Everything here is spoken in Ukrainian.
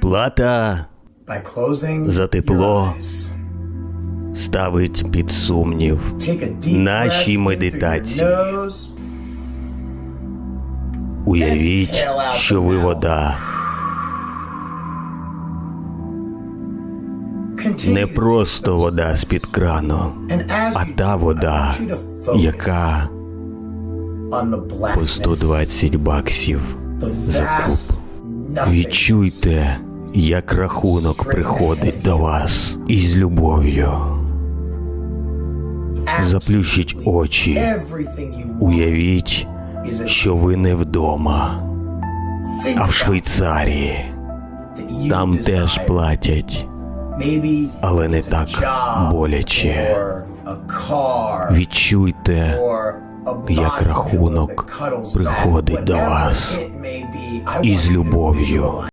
Плата За тепло. ставить під сумнів Наші медитації. Уявіть, що ви вода, не просто вода з-під крану, а та вода, яка по blackness, 120 баксів за куб. Відчуйте, як рахунок приходить до вас із любов'ю. Заплющіть очі, уявіть, що ви не вдома, а в Швейцарії. Там теж платять, але не так боляче. Відчуйте, як рахунок приходить до вас із любов'ю.